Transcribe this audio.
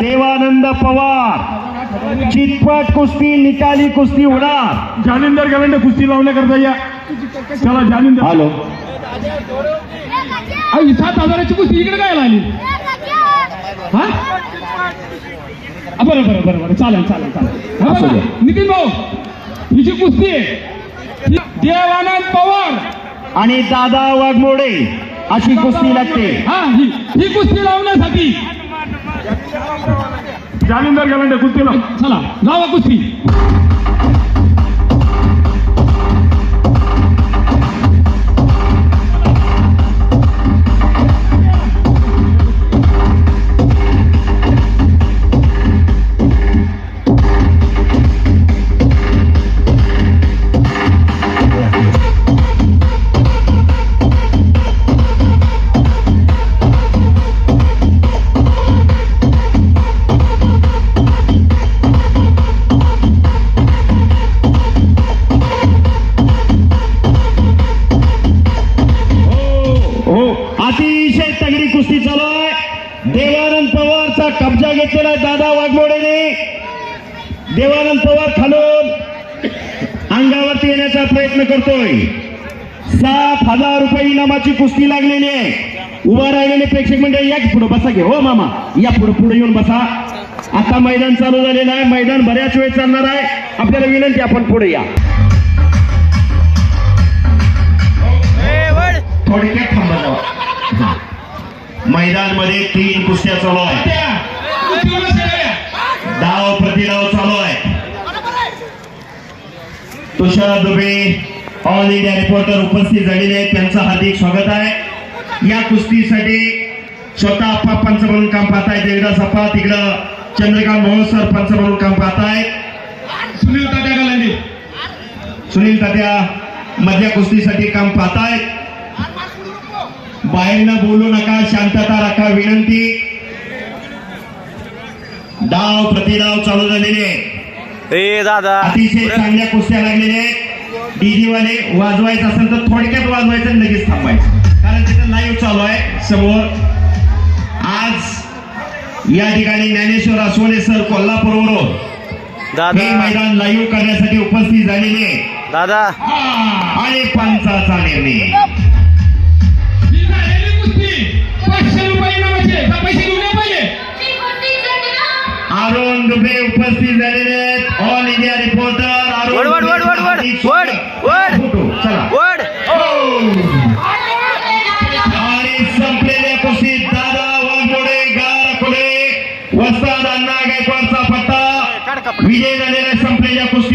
देवानंद पवार चितपट कुस्ती निकाली कुस्ती होणार जालिंदर गवंडे कुस्ती लावण्याकरता या. चला जालिंदर. हॅलो. ही सात हजाराची कुस्ती इकडे काय आली हा? बरं बरं बरं बरं. चालेल चालेल चालेल. हा. नितीन भाऊ ही जी कुस्ती आहे देवानंद पवार. आणि दादा वाघमोडे अशी कुस्ती लागते. हा ही ही कुस्ती लावण्यासाठी जालिंदर गवंडे कुस्ती लाव चला लावा हो अतिशय तगडी कुस्ती चालू आहे देवानंद पवारचा कब्जा घेतलेला आहे दादा वाघमोडेने. देवानंद पवार खालून अंगावरती येण्याचा प्रयत्न करतोय. सात हजार रुपये इनामाची कुस्ती लागलेली आहे. उभा राहिलेले प्रेक्षक मंडळ या पुढे बसा घे हो मामा. या पुढे पुढे येऊन बसा. आता मैदान चालू झालेलं आहे. मैदान बऱ्याच वेळ चालणार आहे. आपल्याला विनंती आपण पुढे या. मैदानमध्ये तीन कुस्त्या चालू आहे डाव प्रतिडाव चालू आहे Tushar Dubey all India reporter उपस्थित झालेले आहेत. त्यांचं हार्दिक स्वागत आहे. या कुस्तीसाठी स्वतः आप्पा पंच म्हणून काम पाहत आहेत. देवदास अप्पा तिकडं चंद्रकांत महोत्सव पंच म्हणून काम पाहत आहेत. सुनील तात्या सुनील तात्या मधल्या कुस्तीसाठी काम पाहतायत बाहेरनं बोलू नका शांतता राखा विनंती. डाव प्रतिडाव चालू झालेले. आहेत. ए दादा. अतिशय चांगल्या कुस्त्या लागलेल्या आहेत. डीजे वाले वाजवायचं असेल तर थोडक्यात वाजवायचं लगेच थांबायचं. कारण तिथं लाईव्ह चालू आहे समोर. आज या ठिकाणी ज्ञानेश्वर असवले सर कोल्हापूरवरून हे दादा. मैदान लाईव्ह करण्यासाठी उपस्थित झालेले. दादा. आणि पंचाचा निर्णय. पाचशे रुपये इनामाची आहे. का पैसे घेऊन या पहिले? अरुण दुबे उपस्थित झालेले आहेत. ऑल इंडिया रिपोर्टर अरुण वड, वड, वड, वड, वड. दुबे, वड, वड. फोटो, चला. वड. आणि संपलेल्या कुस्तीत दादा वाघमोडे गारखोडे वस्ताद अण्णा गायकवाडचा पट्टा विजय झालेल्या संपलेल्या कुस्तीमध्ये